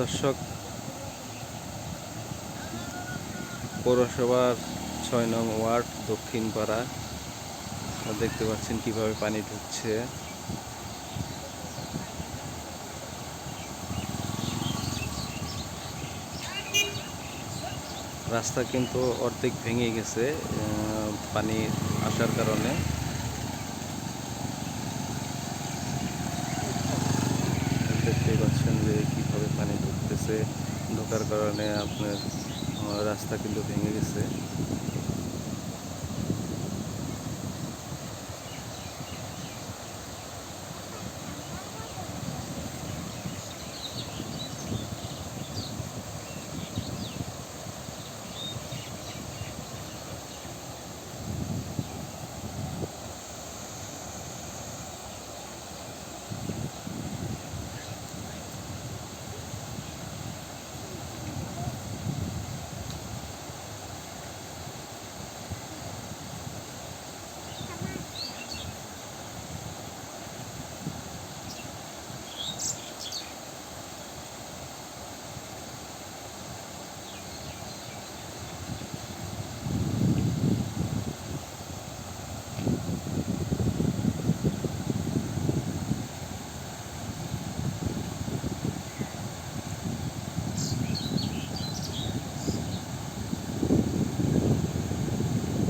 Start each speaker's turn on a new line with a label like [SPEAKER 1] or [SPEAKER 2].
[SPEAKER 1] দর্শক, পৌরসভার ছয় নং ওয়ার্ড দক্ষিণ পাড়া দেখতে পাচ্ছেন কীভাবে পানি ঢুকছে। রাস্তা কিন্তু অর্ধেক ভেঙে গেছে পানি আসার কারণে। দেখতে পাচ্ছেন যে কীভাবে পানি ঢুকতেছে ঢোকার কারণে আপনার আহ, রাস্তা কিন্তু ভেঙে গেছে